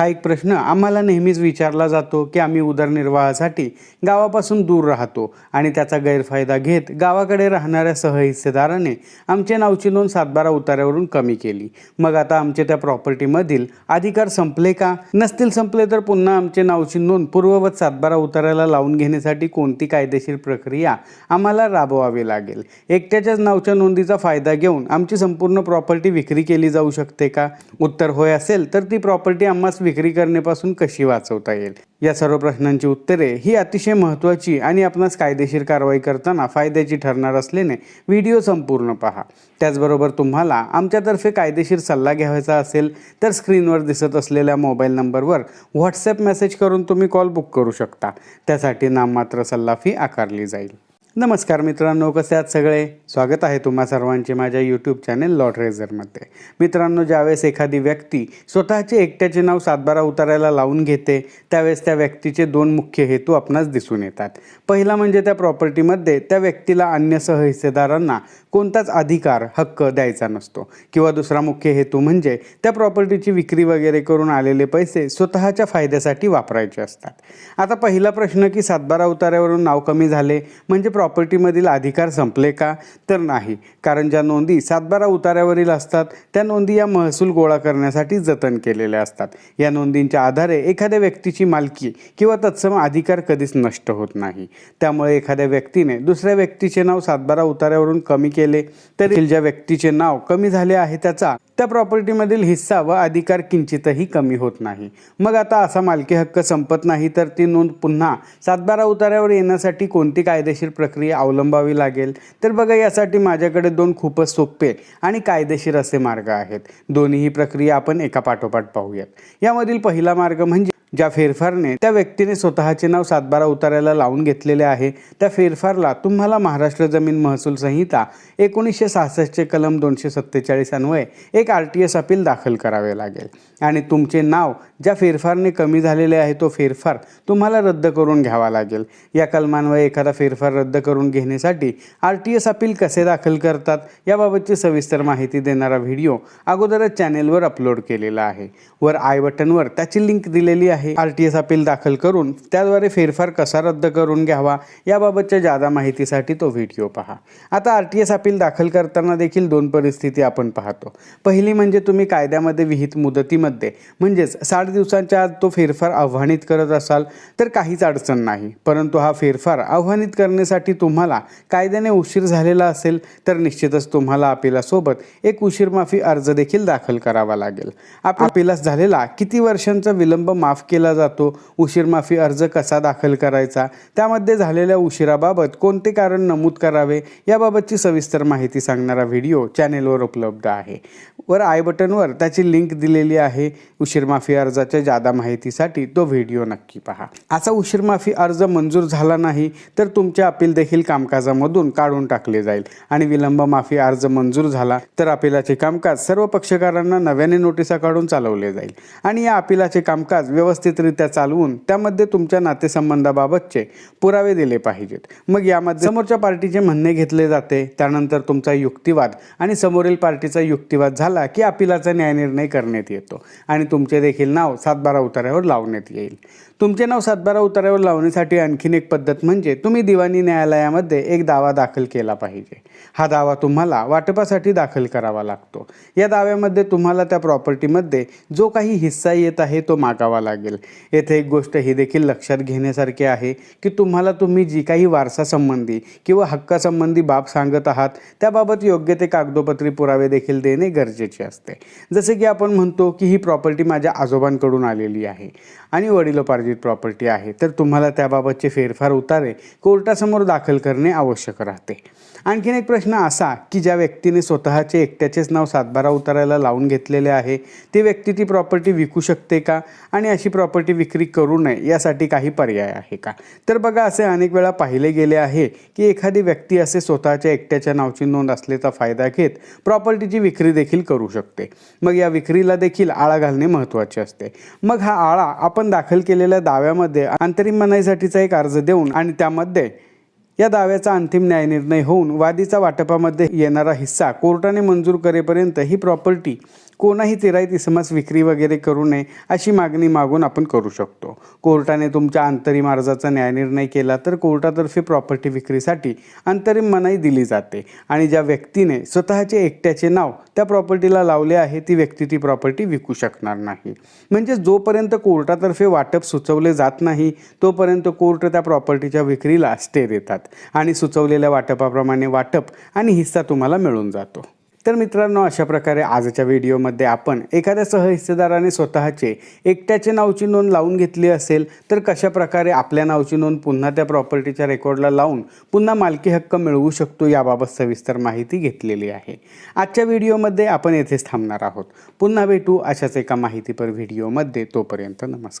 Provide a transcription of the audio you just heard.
हा एक प्रश्न आम्हाला नेहमीच विचारला जातो की आम्ही उदरनिर्वाहासाठी गावापासून दूर राहतो आणि त्याचा गैरफायदा घेत गावाकडे राहणाऱ्या सहहिस्सेदाराने आमचे नावची नोंद सातबारा उतार्यावरून कमी केली. मग आता आमचे त्या प्रॉपर्टीमधील अधिकार संपले का? नसतील संपले तर पुन्हा आमचे नावची नोंद पूर्ववत सातबारा उतार्याला लावून घेण्यासाठी कोणती कायदेशीर प्रक्रिया आम्हाला राबवावी लागेल? एकट्याच्याच नावच्या नोंदीचा फायदा घेऊन आमची संपूर्ण प्रॉपर्टी विक्री केली जाऊ शकते का? उत्तर होय असेल तर ती प्रॉपर्टी आम्हास विक्री करण्यापासून कशी वाचवता येईल? या सर्व प्रश्नांची उत्तरे ही अतिशय महत्त्वाची आणि आपणास कायदेशीर कारवाई करताना फायद्याची ठरणार असल्याने व्हिडिओ संपूर्ण पहा. त्याचबरोबर तुम्हाला आमच्यातर्फे कायदेशीर सल्ला घ्यायचा असेल तर स्क्रीनवर दिसत असलेल्या मोबाईल नंबरवर व्हॉट्सॲप मेसेज करून तुम्ही कॉल बुक करू शकता. त्यासाठी नाममात्र सल्ला फी आकारली जाईल. नमस्कार मित्रांनो कसे आहात सगळे? स्वागत आहे तुम्हा सर्वांचे माझ्या यूट्यूब चॅनेल लॉट रेझरमध्ये मित्रांनो ज्यावेळेस एखादी व्यक्ती स्वतःचे एकट्याचे नाव सातबारा उतारायला लावून घेते त्यावेळेस त्या व्यक्तीचे दोन मुख्य हेतू आपणास दिसून येतात. पहिला म्हणजे त्या प्रॉपर्टीमध्ये त्या व्यक्तीला अन्य सहहिस्सेदारांना कोणताच अधिकार हक्क द्यायचा नसतो. किंवा दुसरा मुख्य हेतू म्हणजे त्या प्रॉपर्टीची विक्री वगैरे करून आलेले पैसे स्वतःच्या फायद्यासाठी वापरायचे असतात. आता पहिला प्रश्न की सातबारा उतार्यावरून नाव कमी झाले म्हणजे प्रॉपर्टीमधील अधिकार संपले का? तर नाही. कारण ज्या नोंदी सातबारा उतार्यावरील असतात त्या नोंदी या महसूल गोळा करण्यासाठी जतन केलेल्या असतात. या नोंदींच्या आधारे एखाद्या व्यक्तीची मालकी किंवा तत्सम अधिकार कधीच नष्ट होत नाही. त्यामुळे एखाद्या व्यक्तीने दुसऱ्या व्यक्तीचे नाव सातबारा उतार्यावरून कमी केले तरी ज्या व्यक्तीचे नाव कमी झाले आहे त्याचा त्या प्रॉपर्टीमधील हिस्सा व अधिकार किंचितही कमी होत नाही. मग आता असा मालकी हक्क संपत नाही तर ती नोंद पुन्हा सातबारा उतार्यावर येण्यासाठी कोणती कायदेशीर प्रक्रिया अवलंबावी लागेल. तर बघा यासाठी माझ्याकडे दोन खूपच सोपे आणि कायदेशीर असे मार्ग आहेत. दोन्हीही प्रक्रिया आपण एका पाठोपाठ पाहूयात. यामधील पहिला मार्ग म्हणजे ज्या फेरफारने त्या व्यक्तीने स्वतःचे नाव सातबारा उतारायला लावून घेतलेले आहे त्या फेरफारला तुम्हाला महाराष्ट्र जमीन महसूल संहिता एकोणीसशे सहासष्टचे कलम दोनशे सत्तेचाळीस अन्वये एक आर टी एस अपील दाखल करावे लागेल. आणि तुमचे नाव ज्या फेरफारने कमी झालेले आहे तो फेरफार तुम्हाला रद्द करून घ्यावा लागेल. या कलमान्वये एखादा फेरफार रद्द करून घेण्यासाठी आर टी एस अपील कसे दाखल करतात याबाबतची सविस्तर माहिती देणारा व्हिडिओ अगोदरच चॅनेलवर अपलोड केलेला आहे. वर आय बटनवर त्याची लिंक दिलेली आहे. आर टी एस अपील दाखल करून त्याद्वारे फेरफार कसा रद्द करून घ्यावा याबाबतच्या जादा माहितीसाठी तो व्हिडिओ पहा. आता आर टी एस अपील दाखल करताना देखील दोन परिस्थिती आपण पाहतो. पहिली म्हणजे तुम्ही कायद्यामध्ये विहित मुदतीमध्ये म्हणजेच साठ दिवसांच्या आत तो फेरफार आव्हानित करत असाल तर काहीच अडचण नाही. परंतु हा फेरफार आव्हानित करण्यासाठी तुम्हाला कायद्याने उशीर झालेला असेल तर निश्चितच तुम्हाला अपिलासोबत एक उशीर माफी अर्ज देखील दाखल करावा लागेल. अपिलास झालेला किती वर्षांचा विलंब माफ केला जातो. उशीरमाफी अर्ज कसा दाखल करायचा? त्यामध्ये झालेल्या उशिराबाबत कोणते कारण नमूद करावे? याबाबतची सविस्तर माहिती सांगणारा व्हिडिओ चॅनेलवर उपलब्ध आहे. वर आय बटनवर त्याची लिंक दिलेली आहे. उशीरमाफी अर्जाच्या जादा माहितीसाठी तो व्हिडिओ नक्की पहा. असा उशीरमाफी अर्ज मंजूर झाला नाही तर तुमचे अपील देखील कामकाजामधून काढून टाकले जाईल. आणि विलंब माफी अर्ज मंजूर झाला तर अपिलाचे कामकाज सर्व पक्षकारांना नव्याने नोटिसा काढून चालवले जाईल. आणि या अपिलाचे कामकाज व्यवस्थितरित्या चालवून त्यामध्ये तुमच्या नातेसंबंधाबाबतचे पुरावे दिले पाहिजेत. मग यामध्ये समोरच्या पार्टीचे म्हणणे घेतले जाते त्यानंतर तुमचा युक्तिवाद आणि समोरील पार्टीचा युक्तिवाद झाला की अपिलाचा न्यायनिर्णय करण्यात येतो आणि तुमचे देखील नाव सातबारा उतार्यावर लावण्यात येईल. तुमचे नाव सातबारा उतार्यावर लावण्यासाठी आणखीन एक पद्धत म्हणजे तुम्ही दिवाणी न्यायालयामध्ये एक दावा दाखल केला पाहिजे. हा दावा तुम्हाला वाटपासाठी दाखल करावा लागतो. या दाव्यामध्ये तुम्हाला त्या प्रॉपर्टीमध्ये जो काही हिस्सा येत आहे तो मागावा लागेल. लागेल. येथे एक गोष्ट ही देखील लक्षात घेण्यासारखी आहे की तुम्हाला तुम्ही जी काही वारसासंबंधी किंवा हक्कासंबंधी बाब सांगत आहात त्याबाबत योग्य ते कागदोपत्री पुरावे देखील देणे गरजेचे असते. जसे की आपण म्हणतो की ही प्रॉपर्टी माझ्या आजोबांकडून आलेली आहे आणि वडिलोपार्जित प्रॉपर्टी आहे तर तुम्हाला त्याबाबतचे फेरफार उतारे कोर्टासमोर दाखल करणे आवश्यक राहते. आणखीन एक प्रश्न असा की ज्या व्यक्तीने स्वतःचे एकट्याचेच नाव सातबारा उतारायला लावून घेतलेले आहे ती व्यक्ती ती प्रॉपर्टी विकू शकते का? आणि अशी प्रॉपर्टी विक्री करू नये यासाठी काही पर्याय आहे का? तर बघा असे अनेक वेळा पाहिले गेले आहे की एखादी व्यक्ती असे स्वतःच्या एकट्याच्या नावची नोंद असल्याचा फायदा घेत प्रॉपर्टीची विक्री देखील करू शकते. मग या विक्रीला देखील आळा घालणे महत्त्वाचे असते. मग हा आळा आपण दाखल केलेल्या दाव्यामध्ये अंतरिम मनाईसाठीचा एक अर्ज देऊन आणि त्यामध्ये या दाव्याचा अंतिम न्यायनिर्णय होऊन वादीचा वाटपामध्ये येणारा हिस्सा कोर्टाने मंजूर करेपर्यंत ही प्रॉपर्टी कोणाही तिराईत इसमास विक्री वगैरे करू नये अशी मागणी मागून आपण करू शकतो. कोर्टाने तुमच्या अंतरिम अर्जाचा न्यायनिर्णय केला तर कोर्टातर्फे प्रॉपर्टी विक्रीसाठी अंतरिम मनाई दिली जाते आणि ज्या व्यक्तीने स्वतःचे एकट्याचे नाव त्या प्रॉपर्टीला लावले आहे ती व्यक्ती ती प्रॉपर्टी विकू शकणार नाही. म्हणजे जोपर्यंत कोर्टातर्फे वाटप सुचवले जात नाही तोपर्यंत कोर्ट त्या प्रॉपर्टीच्या विक्रीला स्टे देतात आणि सुचवलेल्या वाटपाप्रमाणे वाटप आणि हिस्सा तुम्हाला मिळून जातो. तर मित्रांनो अशा प्रकारे आजच्या व्हिडिओमध्ये आपण एखाद्या सहहिस्सेदाराने स्वतःचे एकट्याचे नावची नोंद लावून घेतली असेल तर कशा प्रकारे आपल्या नावची नोंद पुन्हा त्या प्रॉपर्टीच्या रेकॉर्डला लावून पुन्हा मालकी हक्क मिळवू शकतो याबाबत सविस्तर माहिती घेतलेली आहे. आजच्या व्हिडिओमध्ये आपण येथेच थांबणार आहोत. पुन्हा भेटू अशाच एका माहितीपर व्हिडिओमध्ये. तोपर्यंत नमस्कार.